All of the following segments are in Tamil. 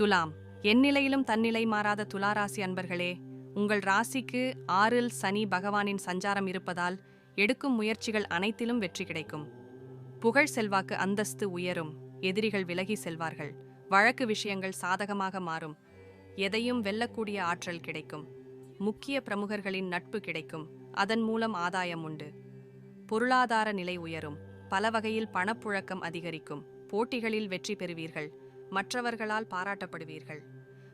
துலாம். எந்நிலையிலும் தன்னிலை மாறாத துளாராசி அன்பர்களே உங்கள் ராசிக்கு ஆறில் சனி பகவானின் சஞ்சாரம் இருப்பதால் எடுக்கும் முயற்சிகள் அனைத்திலும் வெற்றி கிடைக்கும். புகழ் செல்வாக்கு அந்தஸ்து உயரும். எதிரிகள் விலகி செல்வார்கள். வழக்கு விஷயங்கள் சாதகமாக மாறும். எதையும் வெல்லக்கூடிய ஆற்றல் கிடைக்கும். முக்கிய பிரமுகர்களின் நட்பு கிடைக்கும். அதன் மூலம் ஆதாயம் உண்டு. பொருளாதார நிலை உயரும். பல வகையில் பணப்புழக்கம் அதிகரிக்கும். போட்டிகளில் வெற்றி பெறுவீர்கள். மற்றவர்களால் பாராட்டப்படுவீர்கள்.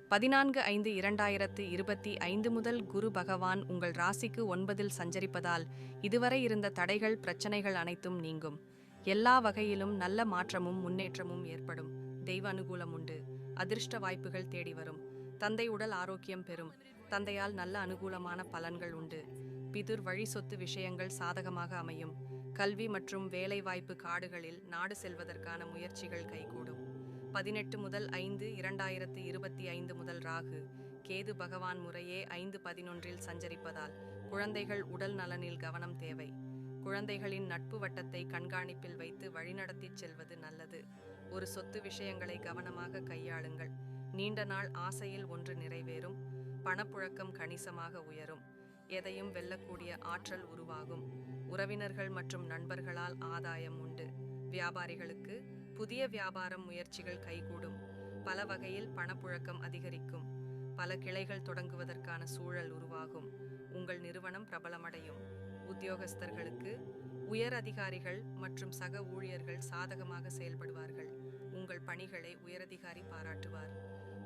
பதினான்கு ஐந்து இரண்டாயிரத்து இருபத்தி ஐந்து முதல் குரு பகவான் உங்கள் ராசிக்கு ஒன்பதில் சஞ்சரிப்பதால் இதுவரை இருந்த தடைகள் பிரச்சனைகள் அனைத்தும் நீங்கும். எல்லா வகையிலும் நல்ல மாற்றமும் முன்னேற்றமும் ஏற்படும். தெய்வ அனுகூலம் உண்டு. அதிர்ஷ்ட வாய்ப்புகள் தேடி வரும். தந்தை உடல் ஆரோக்கியம் பெறும். தந்தையால் நல்ல அனுகூலமான பலன்கள் உண்டு. பிதுர் வழி சொத்து விஷயங்கள் சாதகமாக அமையும். கல்வி மற்றும் வேலைவாய்ப்பு காடுகளில் நாடு செல்வதற்கான முயற்சிகள் கைகூடும். பதினெட்டு முதல் ஐந்து இரண்டாயிரத்து இருபத்தி ஐந்து முதல் ராகு. கேது பகவான் முறையே ஐந்து பதினொன்றில் சஞ்சரிப்பதால் குழந்தைகள் உடல் நலனில் கவனம் தேவை. குழந்தைகளின் நட்பு வட்டத்தை கண்காணிப்பில் வைத்து வழிநடத்திச் செல்வது நல்லது. ஒரு சொத்து விஷயங்களை கவனமாக கையாளுங்கள். நீண்ட நாள் ஆசையில் ஒன்று நிறைவேறும். பணப்புழக்கம் கணிசமாக உயரும். எதையும் வெல்லக்கூடிய ஆற்றல் உருவாகும். உறவினர்கள் மற்றும் நண்பர்களால் ஆதாயம் உண்டு. வியாபாரிகளுக்கு புதிய வியாபாரம் முயற்சிகள் கைகூடும். பல வகையில் பணப்புழக்கம் அதிகரிக்கும். பல கிளைகள் தொடங்குவதற்கான சூழல் உருவாகும். உங்கள் நிறுவனம் பிரபலமடையும். உத்தியோகஸ்தர்களுக்கு உயர் அதிகாரிகள் மற்றும் சக ஊழியர்கள் சாதகமாக செயல்படுவார்கள். உங்கள் பணிகளை உயரதிகாரி பாராட்டுவார்.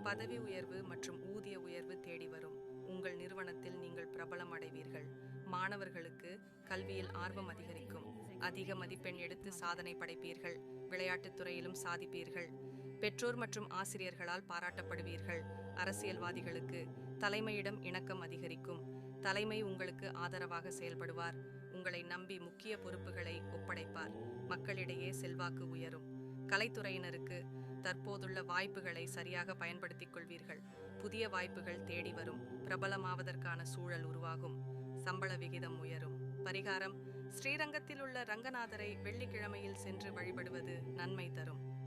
பதவி உயர்வு மற்றும் ஊதிய உயர்வு தேடி வரும். உங்கள் நிறுவனத்தில் நீங்கள் பிரபலம் அடைவீர்கள் மாணவர்களுக்கு கல்வியில் ஆர்வம் அதிகரிக்கும். அதிக மதிப்பெண் எடுத்து சாதனை படைப்பீர்கள் விளையாட்டுத் துறையிலும் சாதிப்பீர்கள். பெற்றோர் மற்றும் ஆசிரியர்களால் பாராட்டப்படுவீர்கள். அரசியல்வாதிகளுக்கு தலைமையிடம் இணக்கம் அதிகரிக்கும். தலைமை உங்களுக்கு ஆதரவாக செயல்படுவார். உங்களை நம்பி முக்கிய பொறுப்புகளை ஒப்படைப்பார். மக்களிடையே செல்வாக்கு உயரும். கலைத்துறையினருக்கு தற்போதுள்ள வாய்ப்புகளை சரியாக பயன்படுத்திக் கொள்வீர்கள். புதிய வாய்ப்புகள் தேடி வரும். பிரபலமாவதற்கான சூழல் உருவாகும். சம்பள விகிதம் உயரும். பரிகாரம் ஸ்ரீரங்கத்தில் உள்ள ரங்கநாதரை வெள்ளிக்கிழமையில் சென்று வழிபடுவது நன்மை தரும்.